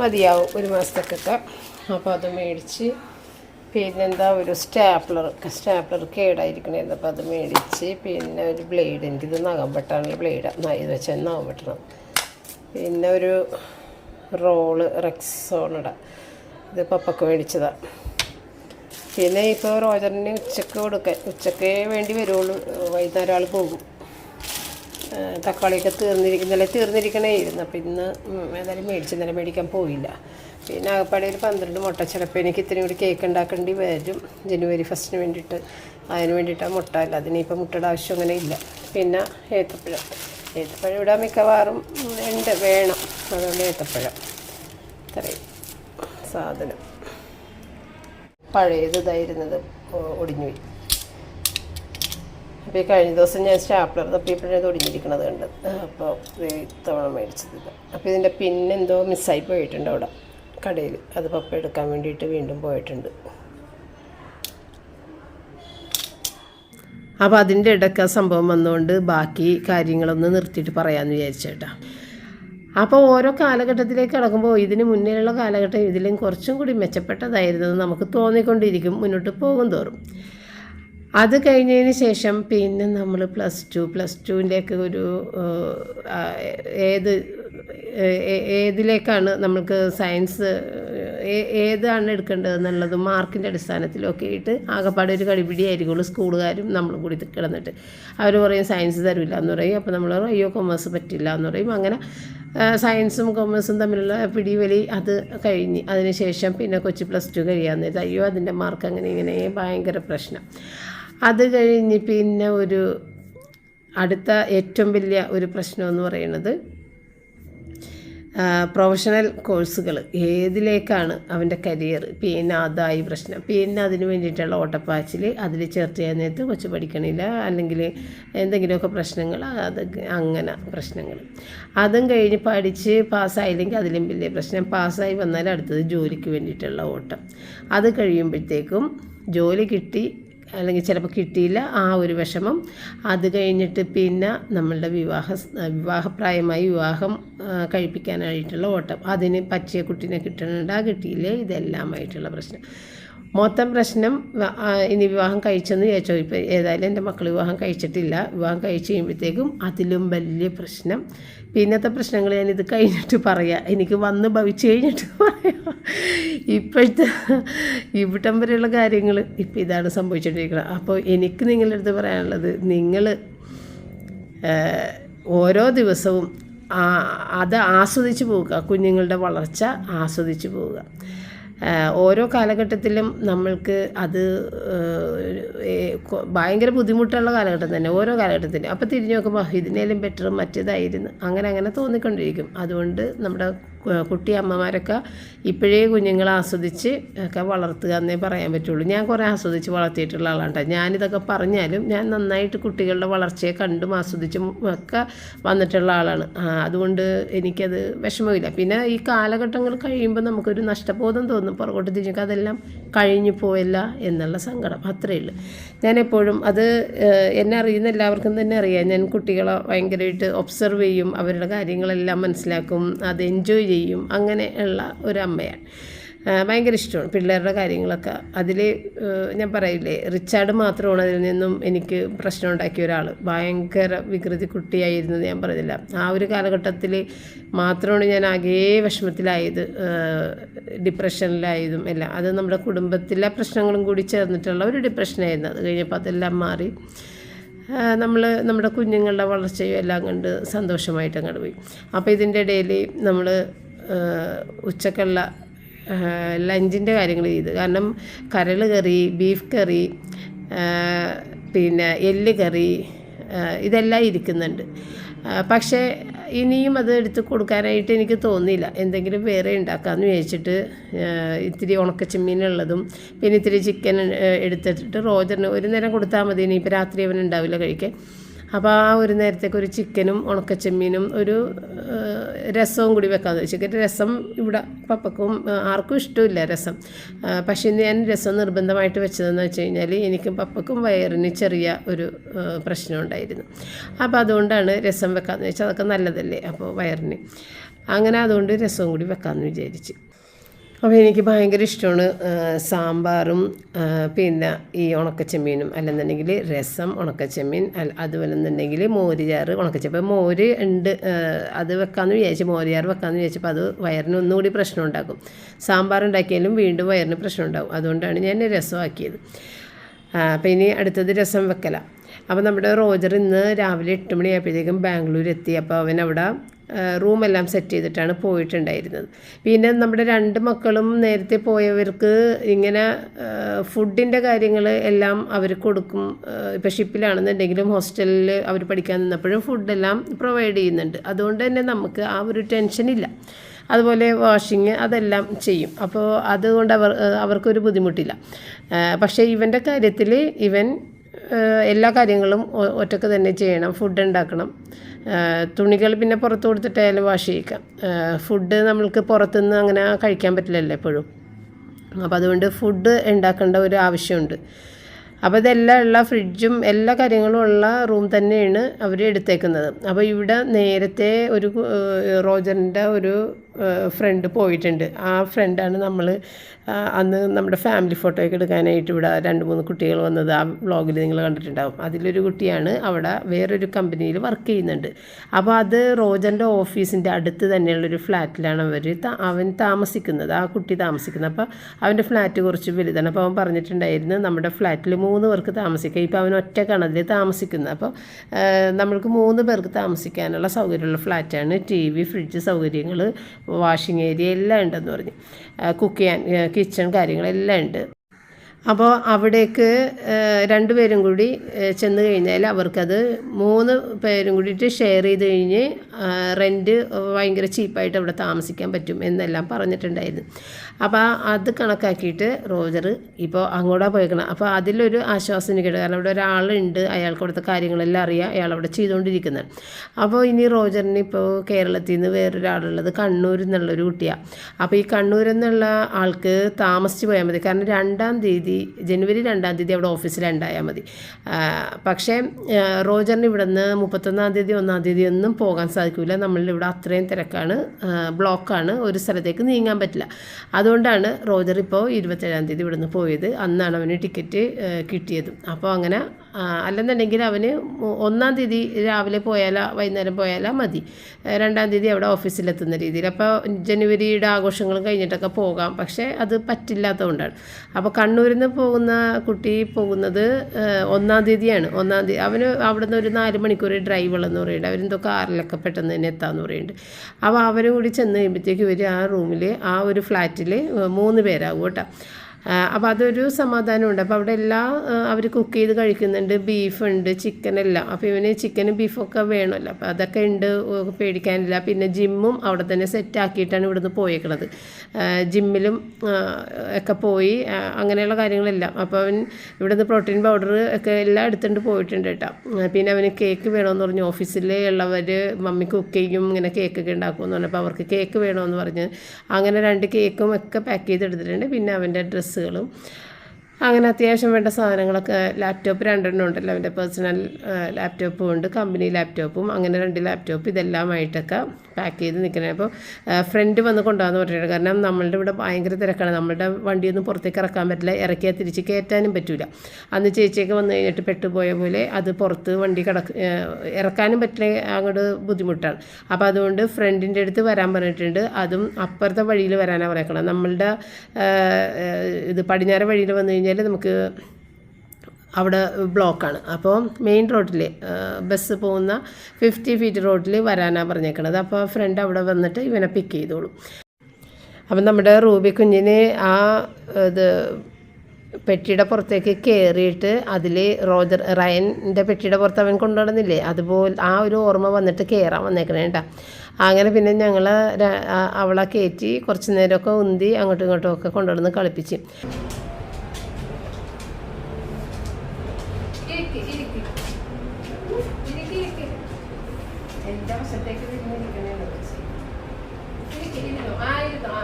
മതിയാവും ഒരു മാസത്തേക്കൊക്കെ. അപ്പോൾ അത് മേടിച്ച് പിന്നെന്താ ഒരു സ്റ്റാപ്ലർ സ്റ്റാപ്ലർ കേടായിരിക്കണേന്ന് അപ്പോൾ അത് മേടിച്ച് പിന്നെ ഒരു ബ്ലേഡ്. എനിക്കിത് നഖം വെട്ടാനുള്ള ബ്ലേഡാണ് ഇത് വെച്ചാൽ നഖം വെട്ടണം. പിന്നെ ഒരു റോൾ റെക്സോണയുടെ ഇത് പപ്പക്ക് മേടിച്ചതാണ് പിന്നെ ഇപ്പോൾ റോജറിന് ഉച്ചയ്ക്ക് കൊടുക്കാൻ ഉച്ചക്കേ വേണ്ടി വരുള്ളൂ വൈകുന്നേരം ആൾ പോകും. തക്കാളിയൊക്കെ തീർന്നിരിക്കും ഇന്നലെ തീർന്നിരിക്കണേയിരുന്നു അപ്പം ഇന്ന് ഏതായാലും മേടിച്ച് ഇന്നലെ മേടിക്കാൻ പോയില്ല. പിന്നെ ആകപ്പാടെ ഒരു പന്ത്രണ്ട് മുട്ട. ചിലപ്പോൾ എനിക്ക് ഇത്തിരി കൂടി കേക്ക് ഉണ്ടാക്കേണ്ടി വരും. ജനുവരി ഫസ്റ്റിന് വേണ്ടിയിട്ട്. അതിന് വേണ്ടിയിട്ടാണ് മുട്ട അല്ല. അതിനിപ്പോൾ മുട്ടയുടെ ആവശ്യം അങ്ങനെ ഇല്ല. പിന്നെ ഏത്തപ്പഴം. ഏത്തപ്പഴം ഇവിടെ മിക്കവാറും ഉണ്ട് വേണം. അതുകൊണ്ട് ഏത്തപ്പഴം. ഇത്രയും സാധനം. പഴയത് ഇതായിരുന്നത് ഒടിഞ്ഞു അപ്പോൾ ഈ കഴിഞ്ഞ ദിവസം ഞാൻ സ്റ്റാപ്ലർ തപ്പിയപ്പോഴത് ഒടിഞ്ഞിരിക്കണത് കണ്ട്. അപ്പോൾ ഇത്തവണ മേടിച്ചത് അപ്പോൾ ഇതിന്റെ പിന്നെന്തോ മിസ്സായി പോയിട്ടുണ്ട് അവിടെ കടയിൽ അത് പപ്പ എടുക്കാൻ വേണ്ടിയിട്ട് വീണ്ടും പോയിട്ടുണ്ട്. അപ്പോൾ അതിന്റെ ഇടയ്ക്ക് സംഭവം വന്നുകൊണ്ട് ബാക്കി കാര്യങ്ങളൊന്ന് നിർത്തിയിട്ട് പറയാമെന്ന് വിചാരിച്ചേട്ടാ. അപ്പോൾ ഓരോ കാലഘട്ടത്തിലേക്ക് കടക്കുമ്പോൾ ഇതിന് മുന്നിലുള്ള കാലഘട്ടം ഇതിലും കുറച്ചും കൂടി മെച്ചപ്പെട്ടതായിരുന്നു നമുക്ക് തോന്നിക്കൊണ്ടിരിക്കും. മുന്നോട്ട് പോകും തോറും. അത് കഴിഞ്ഞതിന് ശേഷം പിന്നെ നമ്മൾ പ്ലസ് ടു പ്ലസ് ടുവിന്റെയൊക്കെ ഒരു ഏത് ഏതിലേക്കാണ് നമ്മൾക്ക് സയൻസ് ഏതാണ് എടുക്കേണ്ടത് എന്നുള്ളത് മാർക്കിന്റെ അടിസ്ഥാനത്തിലൊക്കെ ആയിട്ട് ആകെപ്പാടെ ഒരു കടിപിടിയായിരിക്കുള്ളൂ സ്കൂളുകാരും നമ്മളും കൂടി കിടന്നിട്ട്. അവർ പറയും സയൻസ് തരില്ല എന്ന് പറയും. അപ്പോൾ നമ്മൾ അയ്യോ കൊമേഴ്സ് പറ്റില്ല എന്ന് പറയും. അങ്ങനെ സയൻസും കൊമേഴ്സും തമ്മിലുള്ള പിടിവലി അത് കഴിഞ്ഞ്. അതിനുശേഷം പിന്നെ കൊച്ചു പ്ലസ് ടു കഴിയാൻ നേരത്തെ അയ്യോ അതിന്റെ മാർക്ക് അങ്ങനെ ഇങ്ങനെ ഭയങ്കര പ്രശ്നം. അത് കഴിഞ്ഞ് പിന്നെ ഒരു അടുത്ത ഏറ്റവും വലിയ ഒരു പ്രശ്നം എന്ന് പറയുന്നത് പ്രൊഫഷണൽ കോഴ്സുകൾ ഏതിലേക്കാണ് അവന്റെ കരിയർ പിന്നെ അതായി പ്രശ്നം. പിന്നെ അതിന് വേണ്ടിയിട്ടുള്ള ഓട്ടപ്പാച്ചിൽ അതിൽ ചേർത്ത് ചെയ്യാൻ നേരത്ത് കൊച്ചു പഠിക്കണില്ല. അല്ലെങ്കിൽ എന്തെങ്കിലുമൊക്കെ പ്രശ്നങ്ങൾ അത് അങ്ങനെ പ്രശ്നങ്ങൾ. അതും കഴിഞ്ഞ് പഠിച്ച് പാസ്സായില്ലെങ്കിൽ അതിലും വലിയ പ്രശ്നം. പാസ്സായി വന്നാൽ അടുത്തത് ജോലിക്ക് വേണ്ടിയിട്ടുള്ള ഓട്ടം. അത് കഴിയുമ്പോഴത്തേക്കും ജോലി കിട്ടി. അല്ലെങ്കിൽ ചിലപ്പോൾ കിട്ടിയില്ല ആ ഒരു വിഷമം. അത് കഴിഞ്ഞിട്ട് പിന്നെ നമ്മളുടെ വിവാഹ വിവാഹപ്രായമായി വിവാഹം കഴിപ്പിക്കാനായിട്ടുള്ള ഓട്ടം. അതിന് പച്ചയെ കുട്ടീനെ കിട്ടണുണ്ടാ കിട്ടിയില്ലേ? ഇതെല്ലാമായിട്ടുള്ള പ്രശ്നം. മൊത്തം പ്രശ്നം ഇനി വിവാഹം കഴിച്ചെന്ന് ചോദിച്ചോ ഇപ്പോൾ ഏതായാലും എന്റെ മക്കൾ വിവാഹം കഴിച്ചിട്ടില്ല. വിവാഹം കഴിച്ച് കഴിയുമ്പോഴത്തേക്കും അതിലും വലിയ പ്രശ്നം. പിന്നത്തെ പ്രശ്നങ്ങൾ ഇത് കഴിഞ്ഞിട്ട് പറയാം. എനിക്ക് വന്ന് ഭവിച്ചു കഴിഞ്ഞിട്ട് (laughs) പറയാം. ഇപ്പോഴത്തെ ഇവിടം വരെയുള്ള കാര്യങ്ങൾ ഇപ്പം ഇതാണ് സംഭവിച്ചുകൊണ്ടിരിക്കുന്നത് അപ്പോൾ എനിക്ക് നിങ്ങളുടെ അടുത്ത് പറയാനുള്ളത് നിങ്ങൾ ഓരോ ദിവസവും അത് ആസ്വദിച്ച് പോവുക. കുഞ്ഞുങ്ങളുടെ വളർച്ച ആസ്വദിച്ച് പോവുക. ഓരോ കാലഘട്ടത്തിലും നമ്മൾക്ക് അത് ഭയങ്കര ബുദ്ധിമുട്ടുള്ള കാലഘട്ടം തന്നെ ഓരോ കാലഘട്ടത്തിലും. അപ്പോൾ തിരിഞ്ഞ് നോക്കുമ്പോൾ ഇതിനേലും ബെറ്റർ മറ്റേതായിരുന്നു. അങ്ങനെ അങ്ങനെ തോന്നിക്കൊണ്ടിരിക്കും. അതുകൊണ്ട് നമ്മുടെ കു- കുട്ടി അമ്മമാരൊക്കെ ഇപ്പോഴേ കുഞ്ഞുങ്ങളെ ആസ്വദിച്ച് ഒക്കെ വളർത്തുക എന്നേ പറയാൻ പറ്റുള്ളൂ. ഞാൻ കുറേ ആസ്വദിച്ച് വളർത്തിയിട്ടുള്ള ആളാണ് ഞാനിതൊക്കെ പറഞ്ഞാലും ഞാൻ നന്നായിട്ട് കുട്ടികളുടെ വളർച്ചയെ കണ്ടും ആസ്വദിച്ചും ഒക്കെ വന്നിട്ടുള്ള ആളാണ്. അതുകൊണ്ട് എനിക്കത് വിഷമമില്ല. പിന്നെ ഈ കാലഘട്ടങ്ങൾ കഴിയുമ്പോൾ നമുക്കൊരു നഷ്ടബോധം തോന്നും. പുറകോട്ട് തിരിഞ്ഞൊക്കെ അതെല്ലാം കഴിഞ്ഞു പോയല്ല എന്നുള്ള സങ്കടം. അത്രയേ ഉള്ളൂ. ഞാൻ എപ്പോഴും അത് എന്നെ അറിയുന്ന എല്ലാവർക്കും തന്നെ അറിയാം. ഞാൻ കുട്ടികളെ ഭയങ്കരമായിട്ട് ഒബ്സർവ് ചെയ്യും. അവരുടെ കാര്യങ്ങളെല്ലാം മനസ്സിലാക്കും. അത് എൻജോയ് ചെയ്യും. അങ്ങനെ ഉള്ള ഒരു അമ്മയാണ് ഭയങ്കര ഇഷ്ടമാണ് പിള്ളേരുടെ കാര്യങ്ങളൊക്കെ. അതിൽ ഞാൻ പറയില്ലേ റിച്ചാർഡ് മാത്രമാണ് അതിൽ നിന്നും എനിക്ക് പ്രശ്നം ഉണ്ടാക്കിയ ഒരാൾ ഭയങ്കര വികൃതി കുട്ടിയായിരുന്നത് ഞാൻ പറഞ്ഞില്ല. ആ ഒരു കാലഘട്ടത്തിൽ മാത്രമാണ് ഞാൻ ആകെ വിഷമത്തിലായത് ഡിപ്രഷനിലായതും എല്ലാം. അത് നമ്മുടെ കുടുംബത്തിലെ പ്രശ്നങ്ങളും കൂടി ചേർന്നിട്ടുള്ള ഒരു ഡിപ്രഷനായിരുന്നു. അത് കഴിഞ്ഞപ്പോൾ അതെല്ലാം മാറി. നമ്മൾ നമ്മുടെ കുഞ്ഞുങ്ങളുടെ വളർച്ചയും എല്ലാം കണ്ട് സന്തോഷമായിട്ട് അങ്ങോട്ട് പോയി. അപ്പോൾ ഇതിന്റെ ഇടയിൽ നമ്മൾ ഉച്ചക്കുള്ള ലഞ്ചിന്റെ കാര്യങ്ങൾ ചെയ്ത്. കാരണം കരൾ കറി ബീഫ് കറി പിന്നെ എല്ല് കറി ഇതെല്ലാം ഇരിക്കുന്നുണ്ട്. പക്ഷേ ഇനിയും അത് എടുത്ത് കൊടുക്കാനായിട്ട് എനിക്ക് തോന്നിയില്ല. എന്തെങ്കിലും വേറെ ഉണ്ടാക്കാമെന്ന് വിചാരിച്ചിട്ട് ഇത്തിരി ഉണക്കച്ചെമ്മീനുള്ളതും പിന്നെ ഇത്തിരി ചിക്കൻ എടുത്തിട്ട് റോജറിന് ഒരു നേരം കൊടുത്താൽ മതി. ഇനിയിപ്പോൾ രാത്രി അവൻ ഉണ്ടാവില്ല കഴിക്കാൻ. അപ്പോൾ ആ ഒരു നേരത്തേക്ക് ഒരു ചിക്കനും ഉണക്കച്ചെമ്മീനും ഒരു രസവും കൂടി വെക്കാമെന്ന് വെച്ചു ചിക്കൻ രസം ഇവിടെ പപ്പക്കും ആർക്കും ഇഷ്ടമില്ല രസം. പക്ഷേ ഞാൻ രസം നിർബന്ധമായിട്ട് വെച്ചതെന്ന് വെച്ച് കഴിഞ്ഞാൽ എനിക്കും പപ്പക്കും വയറിന് ചെറിയ ഒരു പ്രശ്നം ഉണ്ടായിരുന്നു. അപ്പോൾ അതുകൊണ്ടാണ് രസം വെക്കാമെന്ന് വെച്ചാൽ അതൊക്കെ നല്ലതല്ലേ? അപ്പോൾ വയറിന് അങ്ങനെ അതുകൊണ്ട് രസവും കൂടി വെക്കാമെന്ന് വിചാരിച്ച്. അപ്പോൾ എനിക്ക് ഭയങ്കര ഇഷ്ടമാണ് സാമ്പാറും പിന്നെ ഈ ഉണക്കച്ചെമ്മീനും. അല്ലെന്നുണ്ടെങ്കിൽ രസം ഉണക്കച്ചെമ്മീൻ അതുപോലെ എന്നുണ്ടെങ്കിൽ മോരുചാറ് ഉണക്കച്ചെമ്മീൻ. മോര് ഉണ്ട് അത് വെക്കാമെന്ന് വിചാരിച്ചു മോരുചാറ് വെക്കാമെന്ന് വിചാരിച്ചപ്പോൾ അത് വയറിന് ഒന്നുകൂടി പ്രശ്നം ഉണ്ടാക്കും. സാമ്പാർ ഉണ്ടാക്കിയാലും വീണ്ടും വയറിന് പ്രശ്നം ഉണ്ടാകും അതുകൊണ്ടാണ് ഞാൻ രസമാക്കിയത്. അപ്പോൾ ഇനി അടുത്തത് രസം വെക്കല. അപ്പോൾ നമ്മുടെ റോജർ ഇന്ന് രാവിലെ എട്ട് മണിയായപ്പോഴത്തേക്കും ബാംഗ്ലൂർ എത്തി അപ്പോൾ അവൻ അവിടെ റൂമെല്ലാം സെറ്റ് ചെയ്തിട്ടാണ് പോയിട്ടുണ്ടായിരുന്നത്. പിന്നെ നമ്മുടെ രണ്ട് മക്കളും നേരത്തെ പോയവർക്ക് ഇങ്ങനെ ഫുഡിന്റെ കാര്യങ്ങൾ എല്ലാം അവർ കൊടുക്കും. ഇപ്പോൾ ഷിപ്പിലാണെന്നുണ്ടെങ്കിലും ഹോസ്റ്റലിൽ അവർ പഠിക്കാൻ നിന്നപ്പോഴും ഫുഡെല്ലാം പ്രൊവൈഡ് ചെയ്യുന്നുണ്ട്. അതുകൊണ്ട് തന്നെ നമുക്ക് ആ ഒരു ടെൻഷനില്ല അതുപോലെ വാഷിങ് അതെല്ലാം ചെയ്യും. അപ്പോൾ അതുകൊണ്ട് അവർ അവർക്കൊരു ബുദ്ധിമുട്ടില്ല. പക്ഷേ ഇവന്റെ കാര്യത്തിൽ ഇവൻ എല്ലാ കാര്യങ്ങളും ഒറ്റയ്ക്ക് തന്നെ ചെയ്യണം. ഫുഡ് ഉണ്ടാക്കണം. തുണികൾ പിന്നെ പുറത്ത് കൊടുത്തിട്ടായാലും വാഷ് ചെയ്യിക്കാം ഫുഡ് നമ്മൾക്ക് പുറത്തുനിന്ന് അങ്ങനെ കഴിക്കാൻ പറ്റില്ലല്ലോ എപ്പോഴും. അപ്പോൾ അതുകൊണ്ട് ഫുഡ് ഉണ്ടാക്കേണ്ട ഒരു ആവശ്യമുണ്ട്. അപ്പോൾ ഇതെല്ലാം ഉള്ള ഫ്രിഡ്ജും എല്ലാ കാര്യങ്ങളും ഉള്ള റൂം തന്നെയാണ് അവർ എടുത്തേക്കുന്നത്. അപ്പോൾ ഇവിടെ നേരത്തെ ഒരു റോജറിന്റെ ഒരു ഫ്രണ്ട് പോയിട്ടുണ്ട്. ആ ഫ്രണ്ടാണ് നമ്മൾ അന്ന് നമ്മുടെ ഫാമിലി ഫോട്ടോയൊക്കെ എടുക്കാനായിട്ട് ഇവിടെ രണ്ട് മൂന്ന് കുട്ടികൾ വന്നത്. ആ വ്ളോഗിൽ നിങ്ങൾ കണ്ടിട്ടുണ്ടാവും. അതിലൊരു കുട്ടിയാണ് അവിടെ വേറൊരു കമ്പനിയിൽ വർക്ക് ചെയ്യുന്നുണ്ട്. അപ്പോൾ അത് റോജന്റെ ഓഫീസിന്റെ അടുത്ത് തന്നെയുള്ളൊരു ഫ്ലാറ്റിലാണ് അവർ അവൻ താമസിക്കുന്നത്. ആ കുട്ടി താമസിക്കുന്നത്. അപ്പോൾ അവന്റെ ഫ്ലാറ്റ് കുറച്ച് വലുതാണ്. അപ്പോൾ അവൻ പറഞ്ഞിട്ടുണ്ടായിരുന്നു നമ്മുടെ ഫ്ലാറ്റിൽ മൂന്ന് പേർക്ക് താമസിക്കുക ഇപ്പോൾ അവൻ ഒറ്റക്കാണ് അതിൽ താമസിക്കുന്നത് അപ്പോൾ നമ്മൾക്ക് മൂന്ന് പേർക്ക് താമസിക്കാനുള്ള സൗകര്യമുള്ള ഫ്ലാറ്റാണ് ടി വി ഫ്രിഡ്ജ് സൗകര്യങ്ങൾ വാഷിംഗ് ഏരിയ എല്ലാം ഉണ്ടെന്ന് പറഞ്ഞു. കുക്ക് ചെയ്യാൻ കിച്ചൺ കാര്യങ്ങളെല്ലാം ഉണ്ട്. അപ്പോൾ അവിടേക്ക് രണ്ടുപേരും കൂടി ചെന്ന് കഴിഞ്ഞാൽ അവർക്കത് മൂന്ന് പേരും കൂടിയിട്ട് ഷെയർ ചെയ്ത് കഴിഞ്ഞ് റെന്റ് ഭയങ്കര ചീപ്പായിട്ട് അവിടെ താമസിക്കാൻ പറ്റും എന്നെല്ലാം പറഞ്ഞിട്ടുണ്ടായിരുന്നു. അപ്പോൾ അത് കണക്കാക്കിയിട്ട് റോജർ ഇപ്പോൾ അങ്ങോട്ടാണ് പോയേക്കണം. അപ്പോൾ അതിലൊരു ആശ്വാസം എനിക്കുണ്ട് കാരണം അവിടെ ഒരാളുണ്ട് അയാൾക്ക് അവിടുത്തെ കാര്യങ്ങളെല്ലാം അറിയാം അയാൾ അവിടെ ചെയ്തുകൊണ്ടിരിക്കുന്നത് അപ്പോൾ ഇനി റോജറിന് ഇപ്പോൾ കേരളത്തിൽ നിന്ന് വേറൊരാളുള്ളത് കണ്ണൂരിൽ നിന്നുള്ളൊരു കുട്ടിയാണ് അപ്പോൾ ഈ കണ്ണൂർ എന്നുള്ള ആൾക്ക് താമസിച്ച് പോയാൽ മതി. കാരണം രണ്ടാം തീയതി ജനുവരി രണ്ടാം തീയതി അവിടെ ഓഫീസിൽ ഉണ്ടായാൽ മതി. പക്ഷേ റോജറിന് ഇവിടെ നിന്ന് മുപ്പത്തൊന്നാം തീയതി ഒന്നാം തീയതി ഒന്നും പോകാൻ സാധിക്കില്ല നമ്മളുടെ ഇവിടെ അത്രയും തിരക്കാണ് ബ്ലോക്കാണ് ഒരു സ്ഥലത്തേക്ക് നീങ്ങാൻ പറ്റില്ല. അതുകൊണ്ടാണ് റോജർ ഇപ്പോൾ ഇരുപത്തേഴാം തീയതി ഇവിടെ നിന്ന് പോയത്. അന്നാണ് അവന് ടിക്കറ്റ് കിട്ടിയതും. അപ്പോൾ അങ്ങനെ അല്ലെന്നുണ്ടെങ്കിൽ അവന് ഒന്നാം തീയതി രാവിലെ പോയാലാ വൈകുന്നേരം പോയാലാ മതി. രണ്ടാം തീയതി അവിടെ ഓഫീസിലെത്തുന്ന രീതിയിൽ. അപ്പോൾ ജനുവരിയുടെ ആഘോഷങ്ങളും കഴിഞ്ഞിട്ടൊക്കെ പോകാം. പക്ഷേ അത് പറ്റില്ലാത്തതുകൊണ്ടാണ്. അപ്പോൾ കണ്ണൂരിൽ നിന്ന് പോകുന്ന കുട്ടി പോകുന്നത് ഒന്നാം തീയതിയാണ്. ഒന്നാം തീയതി അവന് അവിടെ നിന്ന് ഒരു നാല് മണിക്കൂർ ഡ്രൈവ് ഉള്ളതെന്ന് പറയുന്നുണ്ട്. അവരെന്തോ കാറിലൊക്കെ പെട്ടെന്ന് തന്നെ എത്താമെന്ന് പറയുന്നുണ്ട്. അപ്പോൾ അവരും കൂടി ചെന്ന് കഴിയുമ്പോഴത്തേക്ക് ഇവർ ആ റൂമിൽ ആ ഒരു ഫ്ലാറ്റിൽ മൂന്ന് പേരാകും കേട്ടോ. അപ്പോൾ അതൊരു സമാധാനമുണ്ട്. അപ്പോൾ അവിടെ എല്ലാം അവർ കുക്ക് ചെയ്ത് കഴിക്കുന്നുണ്ട്. ബീഫുണ്ട് ചിക്കൻ എല്ലാം. അപ്പോൾ ഇവന് ചിക്കനും ബീഫൊക്കെ വേണമല്ലോ. അപ്പോൾ അതൊക്കെ ഉണ്ട് പേടിക്കാനില്ല. പിന്നെ ജിമ്മും അവിടെ തന്നെ സെറ്റാക്കിയിട്ടാണ് ഇവിടുന്ന് പോയേക്കണത്. ജിമ്മിലും ഒക്കെ പോയി അങ്ങനെയുള്ള കാര്യങ്ങളെല്ലാം. അപ്പോൾ അവൻ ഇവിടുന്ന് പ്രോട്ടീൻ പൗഡർ ഒക്കെ എല്ലാം എടുത്തുകൊണ്ട് പോയിട്ടുണ്ട് കേട്ടോ. പിന്നെ അവന് കേക്ക് വേണമെന്ന് പറഞ്ഞു. ഓഫീസിൽ ഉള്ളവർ മമ്മി കുക്ക് ചെയ്യും ഇങ്ങനെ കേക്കൊക്കെ ഉണ്ടാക്കുമെന്ന് പറഞ്ഞപ്പോൾ അവർക്ക് കേക്ക് വേണമെന്ന് പറഞ്ഞ് അങ്ങനെ രണ്ട് കേക്കും ഒക്കെ പാക്ക് ചെയ്ത് എടുത്തിട്ടുണ്ട് പിന്നെ അവന്റെ ഡ്രസ്സുകളും അങ്ങനെ അത്യാവശ്യം വേണ്ട സാധനങ്ങളൊക്കെ ലാപ്ടോപ്പ് രണ്ടെണ്ണം ഉണ്ടല്ലോ. അവന്റെ പേഴ്സണൽ ലാപ്ടോപ്പും ഉണ്ട് കമ്പനി ലാപ്ടോപ്പും അങ്ങനെ രണ്ട് ലാപ്ടോപ്പ് ഇതെല്ലാമായിട്ടൊക്കെ പാക്ക് ചെയ്ത് നിൽക്കണേ. അപ്പോൾ ഫ്രണ്ട് വന്ന് കൊണ്ടുപോകാന്ന് പറഞ്ഞിട്ടുണ്ട്. കാരണം നമ്മളുടെ ഇവിടെ ഭയങ്കര തിരക്കാണ്. നമ്മളുടെ വണ്ടിയൊന്നും പുറത്തേക്ക് ഇറക്കാൻ പറ്റില്ല. ഇറക്കിയാൽ തിരിച്ച് കയറ്റാനും പറ്റില്ല അന്ന് ചേച്ചിയൊക്കെ വന്നു കഴിഞ്ഞിട്ട് പെട്ടുപോയ പോലെ അത് പുറത്ത് വണ്ടി കിടക്ക് ഇറക്കാനും പറ്റില്ല അങ്ങോട്ട് ബുദ്ധിമുട്ടാണ്. അപ്പോൾ അതുകൊണ്ട് ഫ്രണ്ടിന്റെ അടുത്ത് വരാൻ പറഞ്ഞിട്ടുണ്ട്. അതും അപ്പുറത്തെ വഴിയിൽ വരാനാണ് പറയക്കണം നമ്മളുടെ ഇത് പടിഞ്ഞാറ് വഴിയിൽ വന്നു കഴിഞ്ഞാൽ നമുക്ക് അവിടെ ബ്ലോക്കാണ്. അപ്പോൾ മെയിൻ റോഡിൽ ബസ് പോകുന്ന ഫിഫ്റ്റി ഫീറ്റ് റോഡിൽ വരാനാണ് പറഞ്ഞേക്കണത്. അപ്പോൾ ഫ്രണ്ട് അവിടെ വന്നിട്ട് ഇവനെ പിക്ക് ചെയ്തോളും. അപ്പം നമ്മുടെ റൂബി കുഞ്ഞിനെ ആ ഇത് പെട്ടിയുടെ പുറത്തേക്ക് കയറിയിട്ട് അതിൽ റോജർ റയന്റെ പെട്ടിയുടെ പുറത്ത് അവൻ കൊണ്ടുനടന്നില്ലേ? അതുപോലെ ആ ഒരു ഓർമ്മ വന്നിട്ട് കയറാൻ വന്നേക്കണേ കേട്ടോ. അങ്ങനെ പിന്നെ ഞങ്ങൾ അവളെ കയറ്റി കുറച്ച് നേരമൊക്കെ ഉന്തി അങ്ങോട്ടും ഇങ്ങോട്ടും ഒക്കെ കൊണ്ടുവന്ന് കളിപ്പിച്ച് എന്റെ വശത്തേക്ക് തിരിഞ്ഞിരിക്കണേ ആയിരുന്നു ആ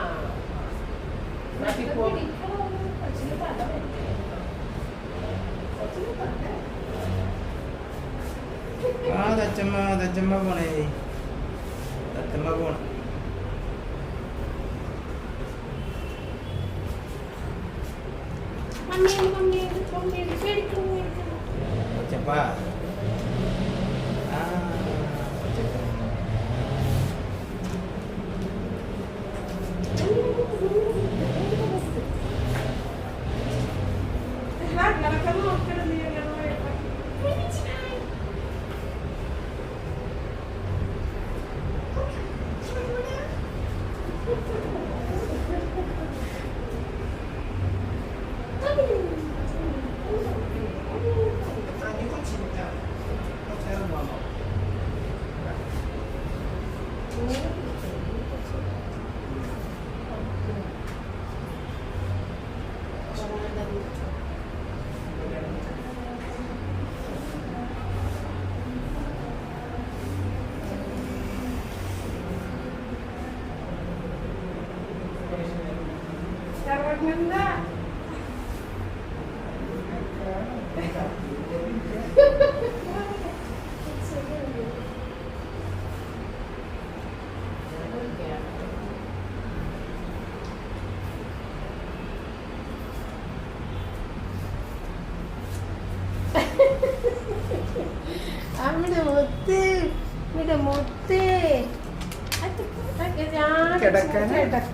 ആ തച്ചമ്മ തച്ചമ്മ പോണേ. തച്ചമ്മ പോണം. തച്ചപ്പ. 맨날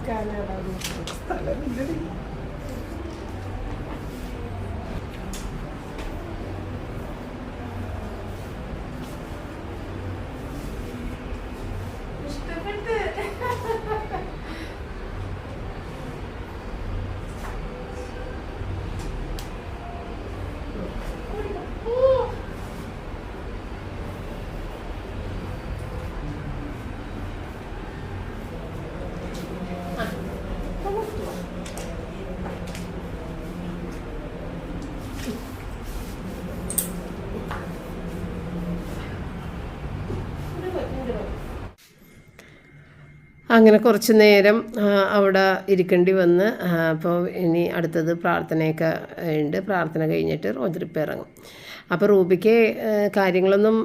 كان അങ്ങനെ കുറച്ച് നേരം അവിടെ ഇരിക്കേണ്ടി വന്ന് അപ്പോൾ ഇനി അടുത്തത് പ്രാർത്ഥനയൊക്കെ ഉണ്ട്. പ്രാർത്ഥന കഴിഞ്ഞിട്ട് റോജറിപ്പ് ഇറങ്ങും അപ്പോൾ റൂബിക്ക് കാര്യങ്ങളൊന്നും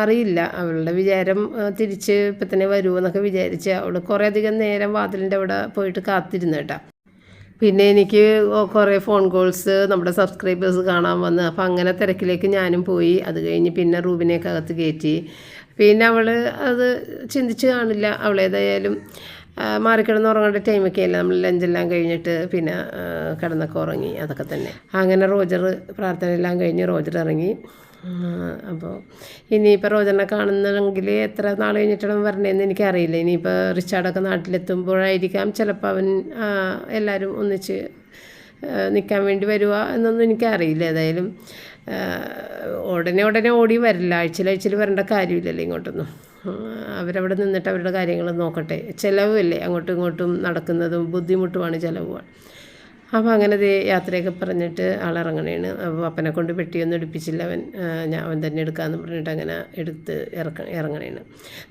അറിയില്ല. അവളുടെ വിചാരം തിരിച്ച് ഇപ്പം തന്നെ വരുമെന്നൊക്കെ വിചാരിച്ച് അവൾ കുറേ അധികം നേരം വാതിലിന്റെ അവിടെ പോയിട്ട് കാത്തിരുന്നു കേട്ടോ. പിന്നെ എനിക്ക് കുറേ ഫോൺ കോൾസ് നമ്മുടെ സബ്സ്ക്രൈബേഴ്സ് കാണാൻ വന്ന്. അപ്പോൾ അങ്ങനെ തിരക്കിലേക്ക് ഞാനും പോയി. അത് കഴിഞ്ഞ് പിന്നെ റൂബിനെയൊക്കെ അകത്ത് കയറ്റി. പിന്നെ അവൾ അത് ചിന്തിച്ച് കാണില്ല. അവളേതായാലും മാറിക്കിടന്ന് ഉറങ്ങേണ്ട ടൈമൊക്കെ അല്ല? നമ്മൾ ലഞ്ചെല്ലാം കഴിഞ്ഞിട്ട് പിന്നെ കിടന്നൊക്കെ ഉറങ്ങി. അതൊക്കെ തന്നെ. അങ്ങനെ റോജർ പ്രാർത്ഥന എല്ലാം കഴിഞ്ഞ് റോജർ ഇറങ്ങി. അപ്പോൾ ഇനിയിപ്പോൾ റോജറിനെ കാണുന്നെങ്കിൽ എത്ര നാൾ കഴിഞ്ഞിട്ടാണ് വരണേന്ന് എനിക്കറിയില്ല. ഇനിയിപ്പോൾ റിച്ചാർഡൊക്കെ നാട്ടിലെത്തുമ്പോഴായിരിക്കാം. ചിലപ്പോൾ അവൻ എല്ലാവരും ഒന്നിച്ച് നിൽക്കാൻ വേണ്ടി വരുക എന്നൊന്നും എനിക്കറിയില്ല. ഏതായാലും ഉടനെ ഉടനെ ഓടി വരില്ല. ആഴ്ചയിൽ ആഴ്ചയിൽ വരേണ്ട കാര്യമില്ലല്ലോ ഇങ്ങോട്ടൊന്നും. അവരവിടെ നിന്നിട്ട് അവരുടെ കാര്യങ്ങൾ നോക്കട്ടെ. ചിലവല്ലേ അങ്ങോട്ടും ഇങ്ങോട്ടും നടക്കുന്നതും ബുദ്ധിമുട്ടുമാണ് ചിലവുമാണ് അപ്പോൾ അങ്ങനെ യാത്രയൊക്കെ പറഞ്ഞിട്ട് ആളിറങ്ങണേണ്. അപ്പോൾ അപ്പനെ കൊണ്ട് പെട്ടിയൊന്നും എടുപ്പിച്ചില്ല അവൻ. ഞാൻ അവൻ തന്നെ എടുക്കാമെന്ന് പറഞ്ഞിട്ട് അങ്ങനെ എടുത്ത് ഇറക്ക ഇറങ്ങണേണ്.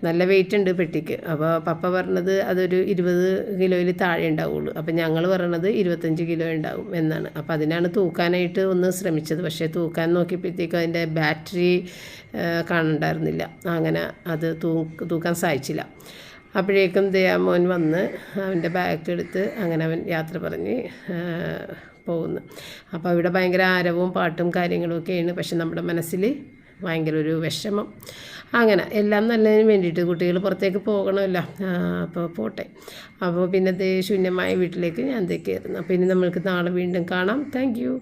നല്ല വെയിറ്റ് ഉണ്ട് പെട്ടിക്ക്. അപ്പോൾ പപ്പ പറഞ്ഞത് അതൊരു ഇരുപത് കിലോയിൽ താഴെ ഉണ്ടാവുള്ളൂ. അപ്പോൾ ഞങ്ങൾ പറയണത് ഇരുപത്തഞ്ച് കിലോ ഉണ്ടാവും എന്നാണ്. അപ്പോൾ അതിനാണ് തൂക്കാനായിട്ട് ഒന്ന് ശ്രമിച്ചത്. പക്ഷേ തൂക്കാൻ നോക്കിയപ്പോഴത്തേക്കും അതിന്റെ ബാറ്ററി കാണണ്ടായിരുന്നില്ല. അങ്ങനെ അത് തൂക്കാൻ സാധിച്ചില്ല. അപ്പോഴേക്കും ദയാമോൻ വന്ന് അവന്റെ ബാഗ് എടുത്ത് അങ്ങനെ അവൻ യാത്ര പറഞ്ഞ് പോകുന്നു. അപ്പോൾ ഇവിടെ ഭയങ്കര ആരവവും പാട്ടും കാര്യങ്ങളും ഒക്കെയാണ്. പക്ഷെ നമ്മുടെ മനസ്സിൽ ഭയങ്കര ഒരു വിഷമം. അങ്ങനെ എല്ലാം നല്ലതിന് വേണ്ടിയിട്ട് കുട്ടികൾ പുറത്തേക്ക് പോകണമല്ലോ. അപ്പോൾ പോട്ടെ. അപ്പോൾ പിന്നെ ദേ ശൂന്യമായ വീട്ടിലേക്ക് ഞാൻ കയറുന്നു. അപ്പോൾ ഇനി നമ്മൾക്ക് നാളെ വീണ്ടും കാണാം. താങ്ക്